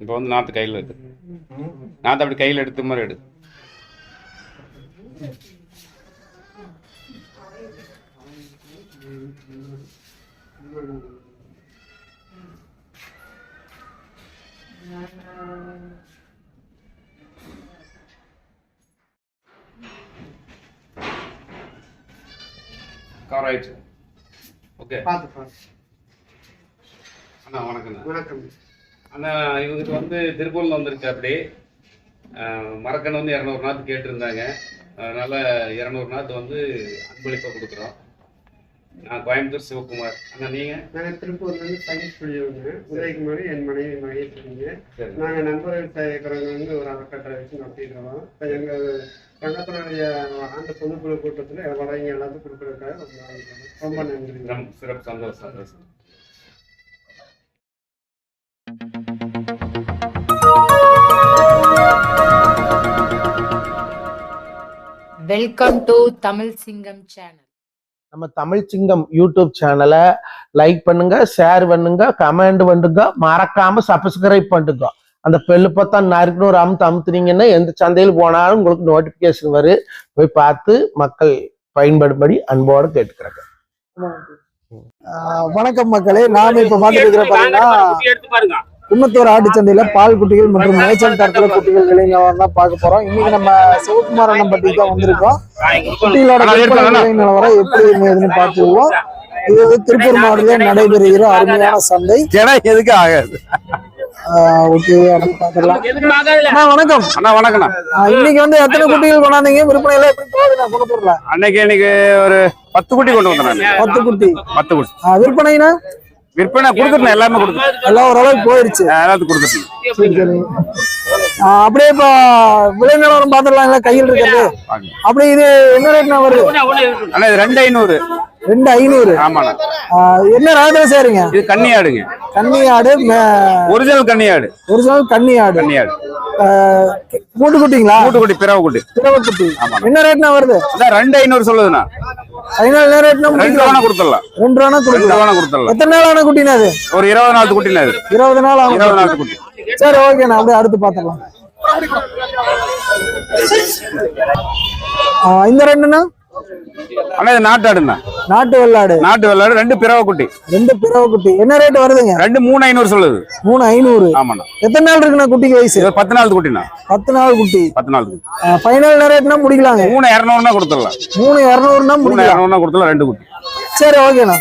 இப்போ வந்து நாற்று கையில் இருக்கு. நாற்று அப்படி கையில் எடுத்த மாதிரி எடு. ஓகே. அண்ணா வணக்கண்ணா வணக்கம். அண்ணா இவங்களுக்கு வந்து திருப்பூர்ல வந்திருக்கு அப்படி மரக்கன்று வந்து இரநூறு நாற்று கேட்டிருந்தாங்க. அதனால இரநூறு நாற்று வந்து அன்பளிப்பாக கொடுக்குறோம். நான் கோயம்புத்தூர் சிவகுமார். அண்ணா நீங்க? நாங்கள் திருப்பூர்லேருந்து சயின்ஸ் சொல்லியிருந்தேன் உதயகுமாரி என் மனைவி மகேஸ்வரிங்க. நாங்கள் நண்பர்கள் சேகரங்க வந்து ஒரு அறக்கட்டளை வச்சு இப்போ எங்கள் சங்கத்தினுடைய ஆண்டு பொதுக்குழு கூட்டத்தில் வரைங்க எல்லாத்துக்கும் கொடுக்குறதுக்காக. ரொம்ப நன்றி. ரொம்ப சிறப்பு சந்தோஷம் சந்தோஷம். வெல்கம் டு தமிழ் சிங்கம் சேனல் நம்ம தமிழ் சிங்கம் யூடியூப் சேனலை லைக் பண்ணுங்க ஷேர் பண்ணுங்க கமெண்ட் பண்ணுங்க மறக்காம சப்ஸ்கிரைப் பண்ணுங்க. அந்த பெல்லு பார்த்தா நறுக்குன்னு ஒரு அமுத்து அமுத்துனீங்கன்னா எந்த சந்தையில் போனாலும் உங்களுக்கு நோட்டிபிகேஷன் வரும் போய் பார்த்து மக்கள் பயன்படும்படி அன்போடு கேட்டுக்கிறாங்க. வணக்கம் மக்களே. நாம இப்ப பாத்துட்டு இருக்கிற பாத்தீங்கன்னா குன்னத்தூர் ஆட்டுச்சந்தையில பால் குட்டிகள் மற்றும் மேய்ச்சல் தரத்துல குட்டிகள் விலைங்க தான் பார்க்க போறோம். இன்னைக்கு நம்ம சிவகுமார் அண்ணன் பட்டி தான் வந்திருக்கோம். குட்டிகளோட விலை நிலவரம் எப்படி இருந்ததுன்னு பார்த்துருவோம் இது வந்து திருப்பூர் மாவட்டத்தில் நடைபெறுகிற அருமையான சந்தை. எதுக்கு ஆகாது? ஓகே அப்படி அண்ணா வணக்கம். அண்ணா இன்னைக்கு வந்து எத்தனை குட்டிகள் கொண்டாந்தீங்க? விற்பனை எல்லாம் எப்படி போகுது? நான் குணப்பூர்ல அன்னைக்கு இன்னைக்கு ஒரு பத்து குட்டி கொண்டு வந்தேன். பத்து குட்டி. பத்து குட்டி. ஆஹ் விற்பனைனா? விற்பனை கொடுத்துட்டேன் எல்லாமே கொடுத்துட்டேன் எல்லாம் ஓரளவுக்கு போயிருச்சு. எல்லாத்துக்கும் கொடுத்துட்டேன் சரி சரி. ஆஹ் அப்படியே இப்போ விலை நிலவரம் பார்த்துடலாங்களா கையில் இருக்கிறது. வாங்க. அப்படி இது என்ன ரேட்னா வருது? அண்ணா இது ரெண்டு ஐநூறு. ரெண்டு ஐநூறு. ஆமாண்ணா. என்ன ராகத்துல சேருங்க? இது கன்னியாடுங்க. கன்னி ஆடு ஒரிஜினல் கன்னியாடு. ஒரிஜினல் கன்னியாடு. ஆஹ் மூட்டு குட்டிங்களா கூட்டுக்குட்டி பிறவு குட்டி பிறவை குட்டி என்ன ரேட்னா வருது? அதான் ரெண்டு ஐநூறு சொல்லுதுண்ணா. என்ன ரேட்னா ரெண்டு ரூபா கொடுத்துடலாம். ரெண்டு ரூபா ரூபா கொடுத்துடலாம். எத்தனை நாள் ஆன குட்டினா அது? ஒரு இருபது நாள் குட்டினா இது. இருபது நாள் இருபது ஆகும் நாள் குட்டி. சரி ஓகே நான் அப்படியே அடுத்து பார்த்துடலாம் ஆஹ் இந்த ரெண்டுனா அண்ணா இது நாட்டாடுண்ணா நாட்டு வெள்ளாடு. நாட்டு வெள்ளாடு ரெண்டு பிறவை குட்டி ரெண்டு பிறவை குட்டி என்ன ரேட் வருதுங்க? ரெண்டு மூணு ஐநூறு சொல்லுது. மூணு ஐநூறு. ஆமாண்ணா. எத்தனை நாள் இருக்குண்ணா குட்டிக்கு வயசு? இது பத்து நாள் குட்டிண்ணா. பத்து நாள் குட்டி. பத்து நாள் குட்டி. ஃபைனல் ரேட்னா முடிக்கலாங்க? மூணு இரநூறுனா கொடுத்துடலாம். மூணு இரநூறுனா மூணு இரநூறுனா கொடுத்துடலாம் ரெண்டு குட்டி. சரி ஓகேண்ணா.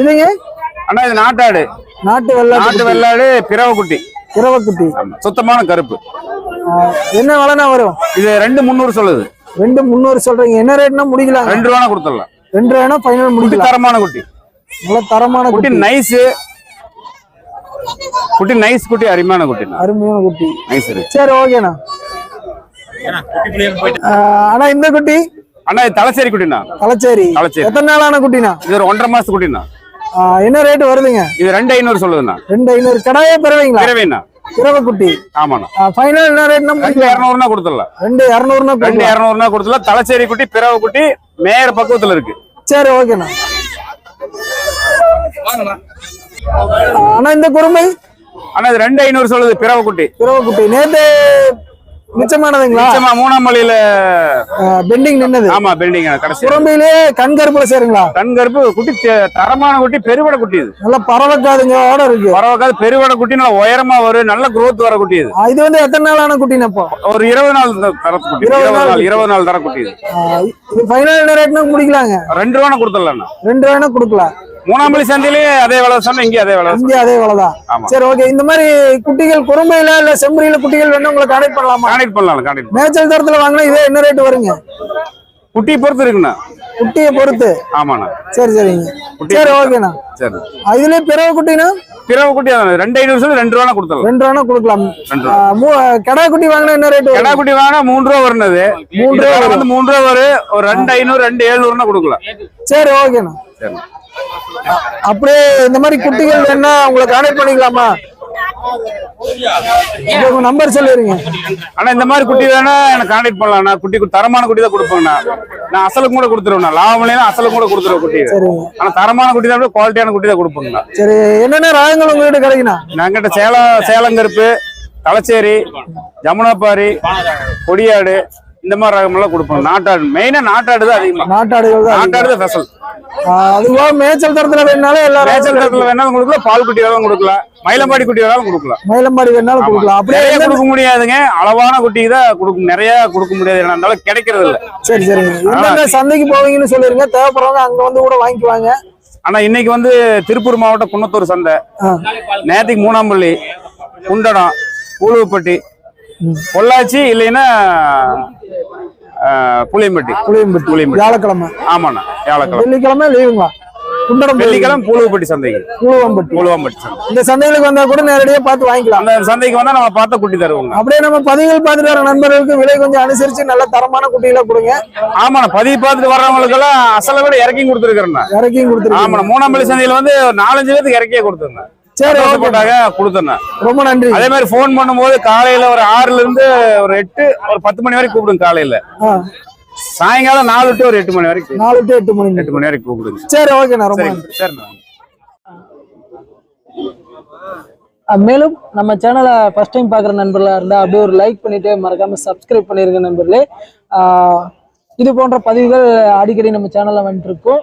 இதுங்க? அண்ணா இது நாட்டாடு நாட்டு வெள்ளாட்டு நாட்டு வெள்ளாடு பிறவை குட்டி. இரவ குட்டி சுத்தமான கருப்பு. என்ன விலைனா வரும்? இது ரெண்டு முந்நூறு சொல்லுது. ரெண்டு முந்நூறு சொல்றீங்க. என்ன ரேட்னா முடிக்கலாங்க ரெண்டு ரூபா கொடுத்துடலாம். ரெண்டு ரூபாய்னா ஃபைனல் குட்டி முடிக்கலாம். தரமான குட்டி. நல்ல தரமான குட்டி நைஸ் குட்டி நைஸ் குட்டி அருமையான குட்டி. அருமையான குட்டி. நைஸ் சரி ஓகேண்ணா ஆ, அண்ணா இந்த குட்டி? அண்ணா தலைச்சேரி குட்டிண்ணா. கலச்சேரி கலச்சேரி. எத்தனை நாளான குட்டிண்ணா? இது ஒரு ஒன்றரை மாசத்து குட்டிண்ணா. என்ன ரேட் வருதுங்க? இது ரெண்டு ஐநூறு சொல்லுதுண்ணா. ரெண்டு ஐநூறு. கடாயே பெறுவீங்களா? பிறவைண்ணா. இரவ குட்டி ஆமாண்ணா ஃபைனல் என்ன ரேட்னா ரெண்டு இரநூறுனா கொடுத்துடலாம். ரெண்டு இரநூறுனா ரெண்டு கொடுக்கலாம் இரநூறுனா கொடுத்துடலாம். தலைச்சேரி குட்டி பிறவை குட்டி மேயர் பக்குவத்துல இருக்கு. சரி ஓகேண்ணா ஆனா இந்த குறுமை ஆனா இது ரெண்டு ஐநூறு சொல்லுது பிறவை குட்டி. பிறவை குட்டி. நேத்து மிச்சமானதுங்களா? நிச்சயமா மூணாம் மலையில பெண்டிங் நின்னது. ஆமா பில்டிங் கடைசி. கண் கருப்புல சேருங்களா? கண் கருப்பு குட்டி தரமான குட்டி பெருவடை குட்டி இது. நல்லா பறவைக்காதுங்க ஓட இருக்கு. பரவாயில்ல பெருவடை குட்டி நல்லா உயரமா வரும் நல்ல growth வர குட்டி இது. வந்து எத்தனை நாள் ஆன குட்டினா இப்போ ஒரு இருபது நாள் குட்டி இருபது நாள் இருபது நாள் தர குட்டி இது. ஃபைனல் ரேட்னா முடிக்கலாங்க ரெண்டு ரூபா கொடுத்துடலாம் ரெண்டு வேணா கொடுக்கலாம். மூணாம் மணி சந்தையிலேயே அதே விலை சொன்னா இங்கே அதே விலை இங்கே அதே விலைதான் ஆமா. சரி ஓகே இந்த மாதிரி குட்டிகள் குறும்பையில இல்ல செம்பரியில குட்டிகள் வேணும் உங்களை கான்டாக்ட் பண்ணலாமா? கான்டெக்ட் பண்ணலாம் கான்டெக்ட் மேய்ச்சல் தரத்துல வாங்கினா இதே என்ன ரேட் வருங்க? குட்டியை பொறுத்து இருக்குண்ணா. குட்டியை பொறுத்து? ஆமாண்ணா. சரி சரிங்க. சரி. ஓகேண்ணா சரி. ஆ, இதுலயே பிறவை குட்டினா? பிறவை குட்டி ரெண்டு ஐநூறு சொல்லி ரெண்டு ரூபா கொடுத்துடலாம். ரெண்டு ரூபா. கொடுக்கலாம் கிடா குட்டி வாங்கினா என்ன ரேட் கிடா குட்டி வாங்கினா மூணு ரூபா வருனது மூணு ரூபா வந்து மூணு ரூபா வரும். ஒரு ரெண்டு ஐநூறு ரெண்டு ஏழுநூறுனா கொடுக்கலாம். சரி ஓகேண்ணா சரி. அப்படியே இந்த மாதிரி குட்டிகள் வேணா உங்களை கான்டாக்ட் பண்ணிக்கலாமா? உங்க நம்பர் சொல்லிருங்க ஆனா இந்த மாதிரி குட்டி வேணா எனக்கு கான்டாக்ட் பண்ணலாம் குட்டி தரமான குட்டி தான் கொடுப்பேங்கண்ணா நான் அசலுக்கு கூட கொடுத்துருவேன் லாபம் இல்லைன்னா அசலுக்கு கூட கொடுத்துருவேன் குட்டி. ஆனா தரமான குட்டி தான் குவாலிட்டியான குட்டி தான் கொடுப்பேங்கண்ணா சரி என்னென்ன ராகங்கள் உங்ககிட்ட கிடைக்குண்ணா? நாங்கிட்ட சேலம் சேலங்கருப்பு தலைச்சேரி ஜமுனாப்பாரி கொடியாடு இந்த மாதிரி ரகமெல்லாம் கொடுப்போம் நாட்டாடு. மெயினா நாட்டாடு தான் அதிகமா. நாட்டாடுகள் தான் நாட்டாடு தான் ஸ்பெஷல் அதுவா மேய்ச்சல் தரத்துல வேணாலும் எல்லா மேய்ச்சல் தரத்துல வேணாலும் கொடுக்கலாம் பால் குட்டி வேணாலும் கொடுக்கலாம் மயிலம்பாடி குட்டி வேணாலும் கொடுக்கலாம். மயிலம்பாடி வேணாலும் கொடுக்கலாம். அப்படியே கொடுக்க முடியாதுங்க. அளவான குட்டி தான் கொடுக்க நிறைய கொடுக்க முடியாது. அளவுக்கு கிடைக்கிறது இல்ல. சரி சரிங்க. சந்தைக்கு போவீங்கன்னு சொல்லிருங்க. தேவைப்படுறவங்க அங்க வந்து கூட வாங்கிக்குவாங்க. ஆனா இன்னைக்கு வந்து திருப்பூர் மாவட்டம் குன்னத்தூர் சந்தை. ஆ. நேத்திக்கு மூணாம்பள்ளி குண்டடம் பூலுவப்பட்டி பொள்ளாச்சி இல்லைன்னா புளியம்பட்டி. புளியம்பட்டி. புளியம்பட்டி. வியாழக்கிழமை. ஆமாண்ணா வியாழக்கிழமை. வெள்ளிக்கிழமை லீவுங்களா? குண்டடம் வெள்ளிக்கிழமை பூலுவப்பட்டி சந்தைக்கு. பூலுவம்பட்டி பூலுவம்பட்டி சந்தை. இந்த சந்தைகளுக்கு வந்தா கூட நேரடியா பார்த்து வாங்கிக்கலாம். அந்த சந்தைக்கு வந்தா நம்ம பார்த்த குட்டி தருவோங்க. அப்படியே நம்ம பதிவுகள் பார்த்துட்டு வர நண்பர்களுக்கு விலை கொஞ்சம் அனுசரிச்சு நல்ல தரமான குட்டிகளை கொடுங்க. ஆமாண்ணா பதிவு பார்த்துட்டு வர்றவங்களுக்கு எல்லாம் அசலை விட இறக்கியும் கொடுத்துருக்கிறேண்ணா. இறக்கியும் கொடுத்துருக்கீங்க ஆமாண்ணா மூணாம்பள்ளி சந்தையில வந்து நாலஞ்சு பேருக்கு இறக்கியே கொடுத்துருந்தேன் சரி ஓகே போட்டாங்க கொடுத்துருந்தேன் ரொம்ப நன்றி. அதே மாதிரி ஃபோன் பண்ணும்போது காலையில ஒரு ஆறுல இருந்து ஒரு எட்டு ஒரு பத்து மணி வரைக்கும் கூப்பிடுங்க காலையில. சாயங்காலம் நாலு டு ஒரு எட்டு மணி வரைக்கும் நாலு டு எட்டு மணி. எட்டு மணி வரைக்கும் கூப்பிடுங்க. சரி ஓகேண்ணா ரொம்ப சரிண்ணா மேலும் நம்ம சேனலை ஃபர்ஸ்ட் டைம் பார்க்குற நண்பர்களாக இருந்தால் அப்படியே ஒரு லைக் பண்ணிட்டு மறக்காம சப்ஸ்கிரைப் பண்ணிருங்க நண்பர்களே. இது போன்ற பதிவுகள் அடிக்கடி நம்ம சேனலில் வந்துட்டு இருக்கும்.